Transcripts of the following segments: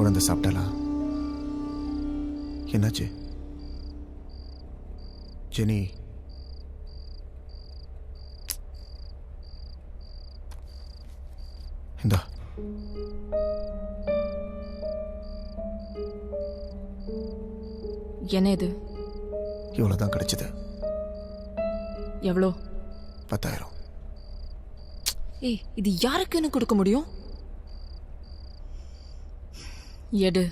குழந்தை சாப்பிட்டாளா? என்னாச்சு? ஜெனி. இந்தா. என்ன இது? இவ்வளோதான் கிடைச்சது. எவ்வளோ? பத்தாயிரம். ஏய் இது யாருக்குன்னு கொடுக்க முடியும்? எடு.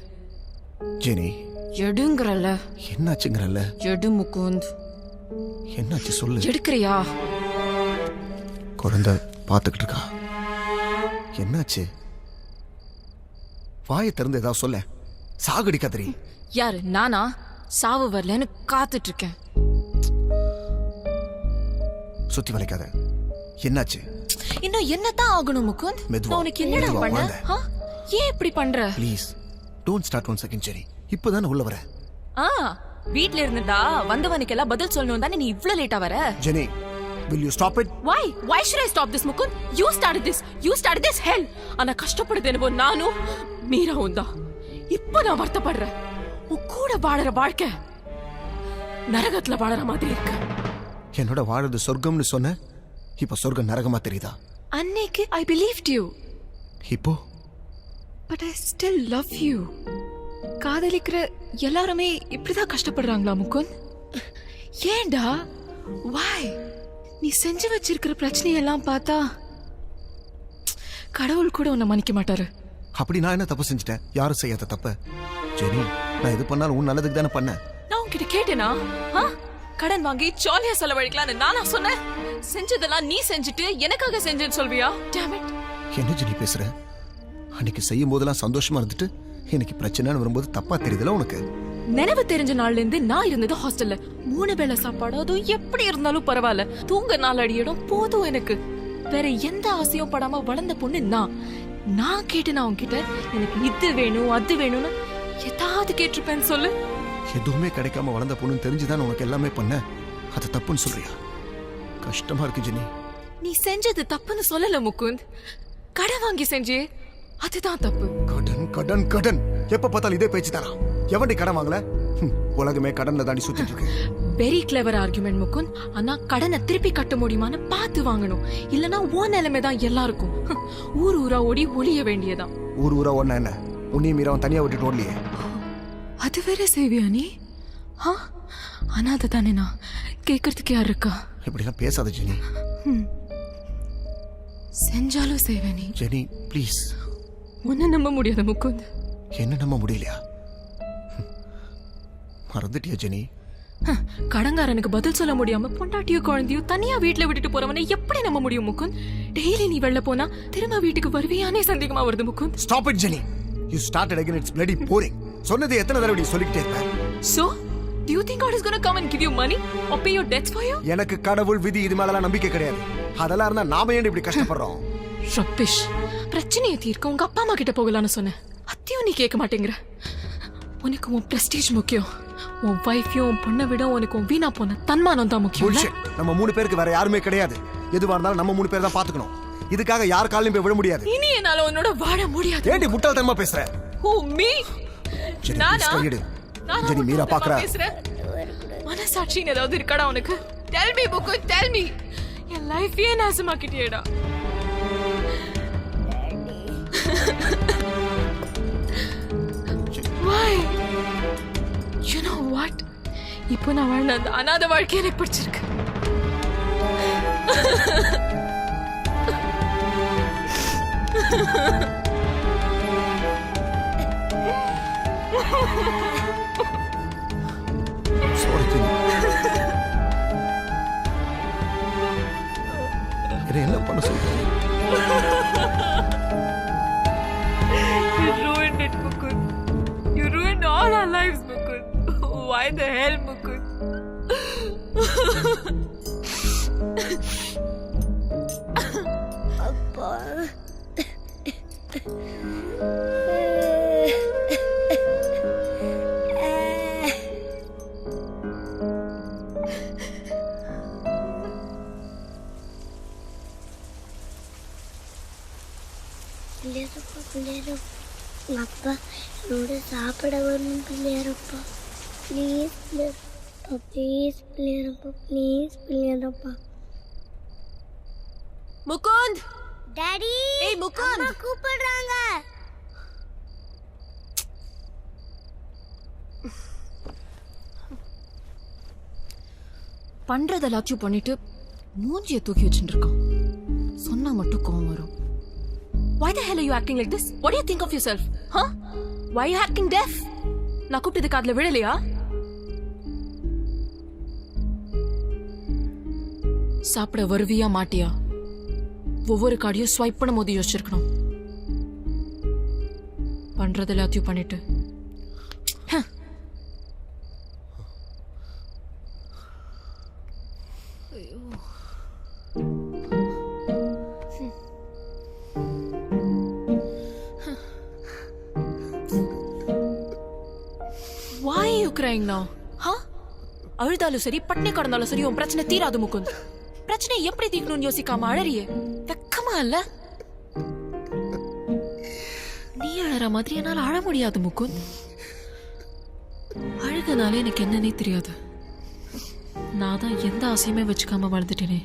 ஜெனி. எடுங்கறல்ல என்னாச்சுங்கிறல்ல எடு முகுந்த். என்னாச்சு சொல்லு. எடுக்கிறியா? குழந்தை பார்த்துக்கிட்டு இருக்கா என்னாச்சு? வாயை திறந்து ஏதாவது சொல்ல சாகடி கதிரி யாரு நானா? சாவு வரலன்னு காத்துட்டு இருக்கேன் சுத்தி வளைக்காத. என்னாச்சு? இன்னும் என்னதான் ஆகணும் முகுந்த்? மெதுவா. நான் உனக்கு என்னடா மெதுவா, பண்ண. ஆ? ஏன் இப்படி பண்ற? Please. Don't start one second சரி இப்போதானே உள்ள வர ஆ வீட்ல இருந்துட்டா வந்தவனுக்கெல்லாம் பதில் சொல்லணும் தானே நீ இவ்ளோ லேட்டா வர Jenny will you stop it Why? Why should I stop this, Mukund? You started this. You started this hell. ஆனா கஷ்டப்படுது என்னவோ நானும் மீராவும் தான். இப்போ நான் வருத்தப்படுறேன். உன் கூட வாழற வாழ்க்கை நரகத்துல வாழற மாதிரி இருக்கு. என்னோட வாழறது சொர்க்கம்னு சொன்ன இப்ப சொர்க்கம் நரகமா தெரியுதா அன்னைக்கு I believed you, இப்போ but I still love you. காதலிக்கிற எல்லாருமே இப்படிதான் கஷ்டப்படுறாங்களா முகுந்த்? ஏன்டா? Why? நீ செஞ்சு வச்சிருக்கிற பிரச்சனையெல்லாம் பார்த்தா கடவுள் கூட உன்னை மன்னிக்க மாட்டாரு அப்படி நான் என்ன தப்பு செஞ்சுட்டேன் யாரும் செய்யாத தப்ப ஜெனி நான் எது பண்ணாலும் உன் நல்லதுக்கு தானே பண்ணேன் நான் உன்கிட்ட கேட்டேனா? கடன் வாங்கி ஜாலியா செலவழிக்கலாம்னு நானா சொன்னேன் செஞ்சதெல்லாம் நீ செஞ்சுட்டு எனக்காக செஞ்சேன்னு சொல்வியா it. என்ன ஜெனி பேசுற அன்னைக்கு செய்யும் போதெல்லாம் சந்தோஷமா இருந்துட்டு எனக்கு பிரச்சனைன்னு வரும்போது தப்பா தெரியுதுல உனக்கு? நினைவு தெரிஞ்ச நாள்ல இருந்து நான் இருந்தது ஹாஸ்டல்ல மூணு வேளை சாப்பாடு அதுவும் எப்படி இருந்தாலும் பரவாயில்ல. தூங்க நாள் அடியிடும் போதும் எனக்கு. வேற எந்த ஆசையும் படாம வளர்ந்த பொண்ணு நான். நான் கேட்டேனா உன்கிட்ட எனக்கு இது வேணும் அது வேணும்னு ஏதாவது கேட்டிருப்பேன்னு சொல்லு. எதுவுமே கிடைக்காம வளர்ந்த பொண்ணுன்னு தெரிஞ்சுதான் உனக்கு எல்லாமே பண்ண? அது தப்புன்னு சொல்றியா? கஷ்டமா இருக்கு ஜெனி நீ செஞ்சது தப்புன்னு சொல்லல முகுந்த். கடன் வாங்கி செஞ்சே. அதுதான் தப்பு. கடன் கடன் கடன். எப்ப பார்த்தாலும் இதே பேச்சு தானா? எவன்டி கடன் வாங்கல? உலகமே கடன்ல தாண்டி சுத்திட்டு இருக்கு. Very clever argument Mukund. ஆனா கடனை திருப்பி கட்ட முடியுமான்னு பார்த்து வாங்கணும். இல்லனா ஓ நிலைமை தான் எல்லாருக்கும். ஊர் ஊரா ஓடி ஒளிய வேண்டியதான் ஊர் ஊரா ஒண்ணா என்ன? உன்னையும் மீறவன் தனியா விட்டுட்டு ஓடலையே. அது வேற செய்வியா நீ? ஆ? அனாதை தானே நான். கேட்கறதுக்கு யார் இருக்கா? இப்படிலாம் பேசாத ஜெனி. செஞ்சாலும் செய்வே நீ. ஜெனி ப்ளீஸ் உன்னை நம்ப முடியாது முகுந்த். என்ன நம்ப முடியலையா. மறந்துட்டியா ஜெனி? கடங்காரனுக்கு பதில் சொல்ல முடியாம பொண்டாட்டியோ குழந்தையோ தனியா வீட்ல விட்டுட்டு போறவனை எப்படி நம்ப முடியும் முகுந்த்? டெய்லி நீ வெளில போனா திரும்ப வீட்டுக்கு வருவியானே சந்தேகமா வருது Mukund. Stop it Jenny. You started again it's bloody boring சொன்னது எத்தனை தடவை நீ சொல்லிக்கிட்டே இருப்ப? So, do you think God is gonna come and give you money or pay your debts for you? எனக்கு கடவுள் விதி இது மேலலாம் நம்பிக்கை கிடையாது. அதெல்லாம் இருந்தா நாம ஏன் இப்படி கஷ்டப்படுறோம்? ரப்பிஷ். பிரச்சனையை தீர்க்க உங்க அப்பா அம்மா கிட்ட போகலான்னு சொன்னேன். அத்தையும் நீ கேட்க மாட்டேங்கிற. உனக்கு உன் பிரஸ்டீஜ் முக்கியம். உன் வைஃபையும் உன் பொண்ணை விட உனக்கு உன் வீணா போன தன்மானம் தான் முக்கியம். நம்ம மூணு பேருக்கு வேற யாருமே கிடையாது. எதுவா இருந்தாலும் நம்ம மூணு பேர் தான் பாத்துக்கணும் இதுக்காக யார் காலையும் போய் விட முடியாது. இனி என்னால உன்னோட வாழ முடியாது. ஏண்டி முட்டாள்தனமா பேசுற? Me? சரி, நானா? ஜெனி, மீரா பாக்குறா. மனசாட்சின்னு ஏதாவது இருக்காடா உனக்கு? டெல் மீ புக்கு டெல் மீ என் லைஃபையே நாசமாக்கிட்டியேடா? Why? You know what? இப்போ நான் வாழ்ந்த அந்த அநாத வாழ்க்கை எனக்கு பிடிச்சிருக்கு Ha ha ha! Kleine Helmukut. Papa. பிள்ளையரப்பா பிள்ளையரப்பா அப்பா என்னோட சாப்பிட வரணும் பிள்ளையரப்பா ப்ளீஸ் பிள்ளையாரப்பா ப்ளீஸ் பிள்ளையாரப்பா ப்ளீஸ் பிள்ளையாரப்பா முகுந்த் டாடி ஏய் முகுந்த் அம்மா கூப்பிடுறாங்க பண்றது எல்லாத்தையும் பண்ணிட்டு மூஞ்சிய தூக்கி வச்சுட்டு இருக்கான் சொன்னா மட்டும் கோவம் வரும் Why the hell are you acting like this? What do you think of yourself? Huh? Why are you acting deaf? நான் கூப்பிட்டது காதுல விழலையா சாப்பிட வருவியா மாட்டியா? ஒவ்வொரு கார்டையும் ஸ்வைப் பண்ணும் போது யோசிச்சிருக்கணும். பண்றது எல்லாத்தையும் பண்ணிட்டு. Why are you crying now? Huh? அழுதாலும் சரி பட்னி கடந்தாலும் சரி உன் பிரச்சனை தீராது முகுந்த். பிரச்சனை எப்படி தீக்கணும்னு யோசிக்காம அழறியே. வெக்கமா இல்ல? நீ அழற மாதிரி என்னால அழ முடியாது முகுந்த். அழுகனாலே எனக்கு என்னன்னே தெரியாது. நான் தான் எந்த ஆசையுமே வச்சுக்காம வளர்ந்துட்டேனே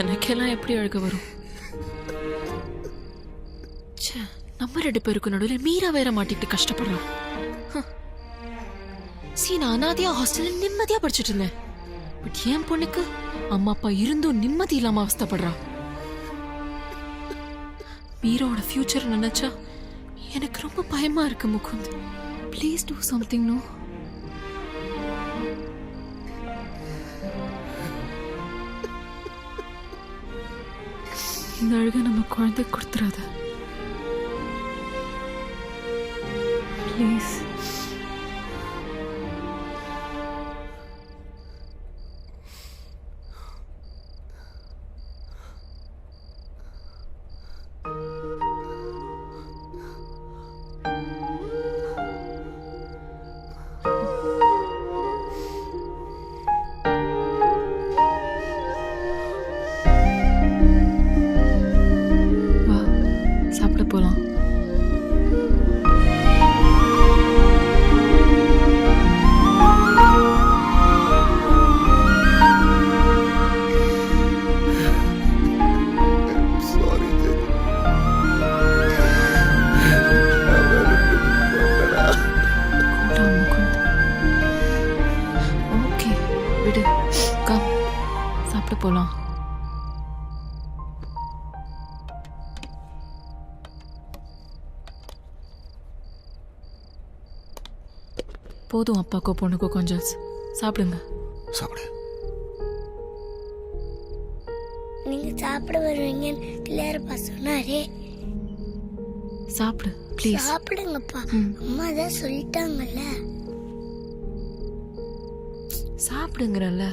எனக்கெல்லாம் எப்படி அழுக வரும்? ச்சே, நம்ம ரெண்டு பேருக்கு நடுவில் மீரா வேற மாட்டிக்கிட்டு கஷ்டப்படுறான் சீ அனாதியா அனாதையா ஹாஸ்டல்ல நிம்மதியா படிச்சிட்டு இருந்தேன். பட் என் பொண்ணுக்கு? அம்மா அப்பா இருந்தும் நிம்மதி இல்லாம அவஸ்தைப்படுறா. மீரோட ஃபியூச்சர் நினைச்சா எனக்கு ரொம்ப பயமா இருக்கு Mukund. Please do something no இந்த அழுக நம்ம குழந்தை கொடுத்துறாத. ப்ளீஸ் விடு. கம் சாப்பிட போலாம். போதும் அப்பாக்கோ பொண்ணுக்கோ கொஞ்சம். சாப்பிடுங்க. சாப்பிடு. நீங்கள் சாப்பிட வருவீங்கன்னு பிள்ளையாரப்பா சொன்னாரே. சாப்பிடு ப்ளீஸ் சாப்பிடுங்கப்பா. அம்மா தான் சொல்லிட்டாங்கல்ல. சாப்பிடுங்கிறல்ல.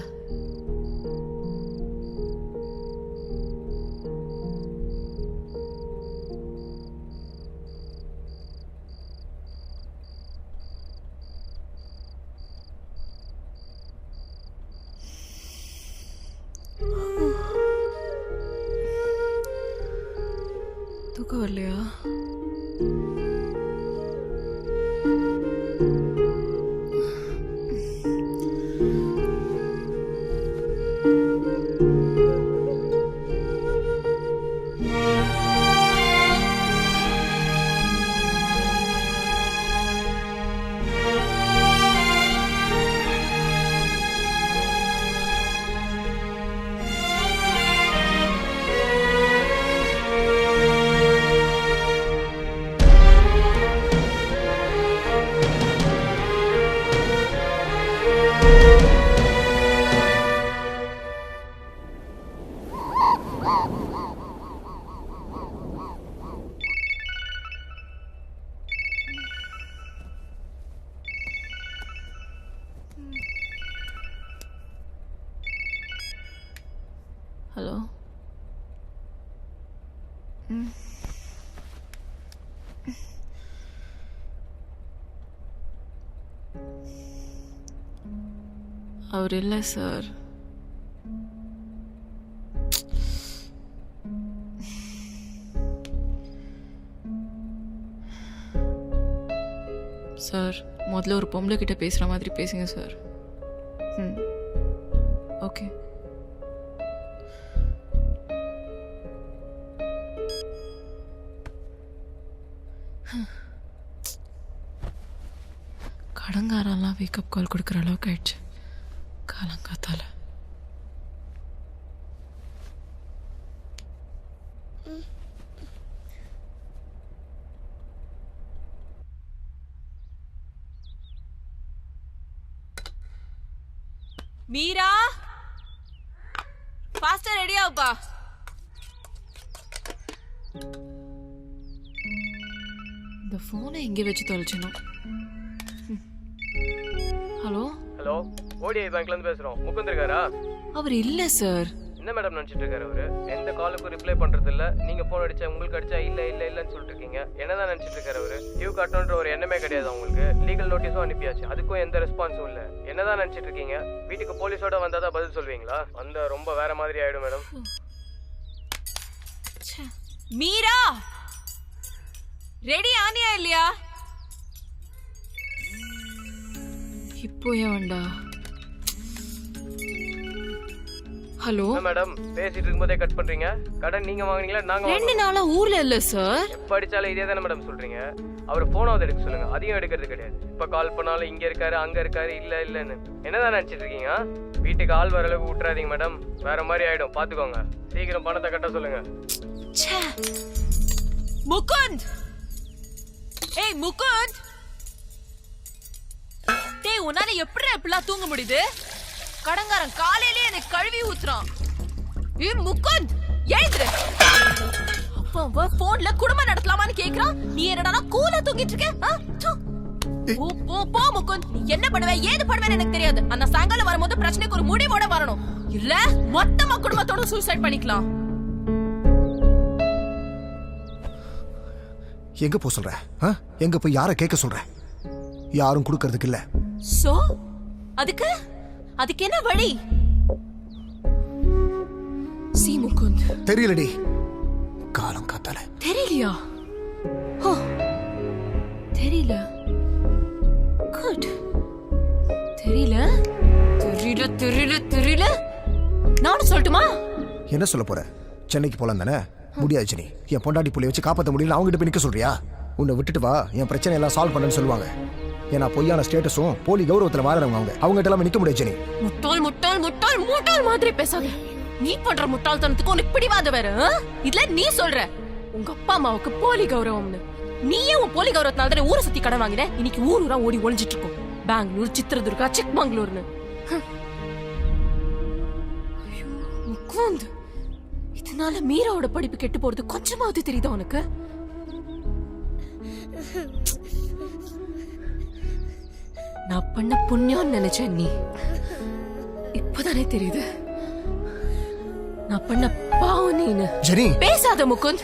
அவர் இல்லை சார். சார் முதல்ல ஒரு பொம்பளை கிட்ட பேசுகிற மாதிரி பேசுங்க சார். ம். ஓகே. கடங்காரெல்லாம் வேக்கப் கால் கொடுக்குற அளவுக்கு ஆயிடுச்சு. மீரா? ஃபாஸ்டா ரெடி ஆகுப்பா. இந்த ஃபோனை எங்கே வச்சு தொலைச்சணும் ஹலோ? ஹலோ ஓடிஐ பேங்க்ல இருந்து பேசுறோம். முகுந்த் இருக்காரா? அவர் இல்ல சார் என்ன மேடம் நினைச்சிட்டு இருக்காரு அவரு? எந்த காலுக்கும் ரிப்ளை பண்றது இல்ல நீங்க போன் அடிச்சா உங்களுக்கு அடிச்சா இல்ல இல்ல இல்லன்னு சொல்லிட்டு இருக்கீங்க என்னதான் நினைச்சிட்டு இருக்காரு அவரு டியூ காட்டணுன்ற ஒரு எண்ணமே கிடையாது உங்களுக்கு லீகல் நோட்டீஸும் அனுப்பியாச்சு. அதுக்கும் எந்த ரெஸ்பான்ஸும் இல்ல. என்னதான் நினைச்சிட்டு இருக்கீங்க வீட்டுக்கு போலீஸோட வந்தாதான் பதில் சொல்வீங்களா? வந்தா ரொம்ப வேற மாதிரி ஆயிடும் மேடம் மீரா! ரெடி ஆனியா இல்லையா? இப்போ ஏன் ஹலோ? மேடம் பேசிட்டு இருக்கும்போதே கட் பண்றீங்க? கடன் நீங்க வாங்குனீங்களா நாங்க ரெண்டு நாளா ஊர்ல இல்ல சார் எப்ப அடிச்சாலும் இதே தானே மேடம் சொல்றீங்க. அவர் போனாவது எடுக்க சொல்லுங்க. அதையும் எடுக்கிறது கிடையாது. இப்ப கால் பண்ணாலும் இங்க இருக்காரு அங்க இருக்காரு இல்ல இல்லன்னு. என்னதான் நினைச்சிட்டு இருக்கீங்க? வீட்டுக்கு ஆள் வர அளவுக்கு விட்டுறாதீங்க மேடம். வேற மாதிரி ஆயிடும். பாத்துக்கோங்க. சீக்கிரம் பணத்தை கட்ட சொல்லுங்க. முகுந்த்! ஏய் முகுந்த்! டேய் உன்னால எப்படி இப்படிலாம் தூங்க முடியுது? கடங்காரன் காலையிலேயே எனக்கு கழுவி ஊத்துறான். முகுந்த் எழுந்துரு. போன்ல குடும்பம் நடத்தலாமான்னு கேக்குறான். நீ என்னடா கூலா தூங்கிட்டு இருக்க. போ, போ, போ முகுந்த். நீ என்ன பண்ணுவ ஏது பண்ணுவேன்னு எனக்கு தெரியாது. அந்த சாயங்காலம் வரும்போது பிரச்சனைக்கு ஒரு முடிவோட வரணும். இல்ல மொத்தமா குடும்பத்தோட சூசைட் பண்ணிக்கலாம். எங்க போக சொல்ற? எங்க போய் யாரை கேட்க சொல்ற? யாரும் கொடுக்கறதுக்கு இல்ல. சோ அதுக்கு? அதுக்கு என்ன வழி? சி முகுந்த். தெரியலடி. காலம் காத்தால. தெரியலையா? ஓ தெரியல. குட். தெரியல. தெரியல தெரியல தெரியல. நானும் சொல்லட்டுமா? என்ன சொல்ல போற? சென்னைக்கு போலாம் தானே? முடியாது ஜெனி என் பொண்டாட்டி புள்ளைய வச்சு காப்பாத்த முடியல அவங்க போய் நிக்க சொல்றியா? உன்னை விட்டுட்டு வா. என் பிரச்சனை எல்லாம் சால்வ் பண்ணேன்னு சொல்லுவாங்க. ஏன்னா பொய்யான ஸ்டேட்டஸும் போலி கௌரவத்துல வாழறவங்க அவங்க. அவங்க கிட்ட எல்லாம் நிக்க முடியாது ஜெனி. முட்டாள் முட்டாள் முட்டாள் முட்டாள் மாதிரி பேசாத. நீ பண்ற முட்டாள்தனத்துக்கு உனக்கு பிடிவாத வேற இதுல நீ சொல்ற. உங்க அப்பா அம்மாவுக்கு போலி கௌரவம்னு. நீயே உன் போலி கௌரவத்தினால தானே ஊரை சுத்தி கடன் வாங்கின? இன்னைக்கு ஊர் ஊரா ஓடி ஒளிஞ்சிட்டு இருக்கும் பெங்களூர் சித்திரதுர்கா சிக்மங்களூர்னு. முக்குவந்து இதனால மீராவோட படிப்பு கெட்டு போறது கொஞ்சமாவது தெரியுதா உனக்கு? நான் பண்ண புண்ணியம்னு நினைச்சேன் நீ. இப்போதானே தெரியுது. நான் பண்ண பாவம் நீனு. ஜெனி. பேசாத முகுந்த்.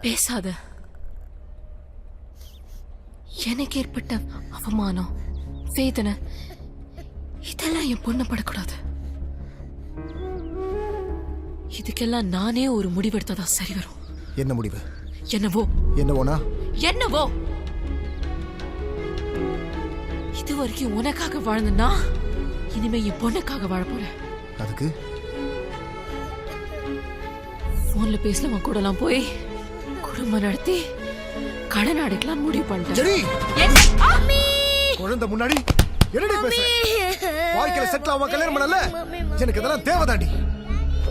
பேசாத. எனக்கு ஏற்பட்ட அவமானம் வேதனை இதெல்லாம் என் பொண்ணு படக்கூடாது. இதுக்கெல்லாம் நானே ஒரு முடிவெடுத்ததா சரி வரும். என்ன முடிவு? என்னவோ? என்னவோனா? என்னவோ? இது வரைக்கும் உனக்காக வாழ்ந்தனா இனிமே என் பொண்ணுக்காக வாழ போறேன் அதுக்கு? போன்ல பேசலாமா கூடலாம் போய் குடும்பம் நடத்தி கடன் அடைக்கலாம் முடிவு பண்ணிட்டேன்! குழந்தை முன்னாடி என்னடி பேசுற? வாழ்க்கையில செட்டில் ஆகாம கல்யாணம் பண்ணல? எனக்கு இதெல்லாம் தேவைதாண்டி.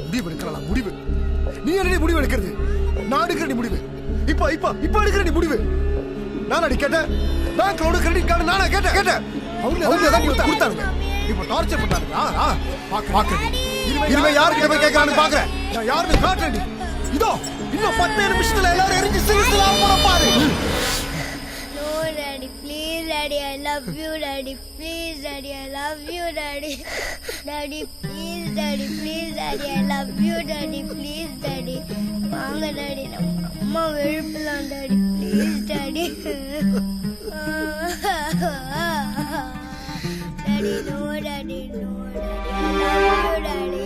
முடிவு எடுக்கலாம் முடிவு. நீ என்னடி முடிவு எடுக்கிறது? நான் எடுக்கிற நீ முடிவு. இப்ப இப்ப இப்ப எடுக்கிற நீ முடிவு. நான் அடி கேட்டேன். பேங்க்லோட கிரெடிட் கார்டு நானா கேட்டேன் கேட்டேன். அவங்க அவங்க கொடுத்தா கொடுத்தாங்க இப்ப டார்ச்சர் பண்ணாங்க ஆ ஆ பாக்க பாக்க இனிமே யாருக்கு போய் கேட்கறான்னு பாக்குறேன். நான் யாருன்னு காட்டுறேன் இதோ இன்னும் பத்து நிமிஷத்துல எல்லாரும் எரிஞ்சு சிரிக்கலாம் போற பாரு. Please, Daddy, I love you, Daddy. Please, Daddy, I love you, Daddy. Daddy, please, Daddy, please, Daddy, I love you, Daddy. Please, Daddy. வாங்க டாடி நம்ம அம்மா எழுப்பலாம் daddy please daddy daddy no daddy no daddy I love you daddy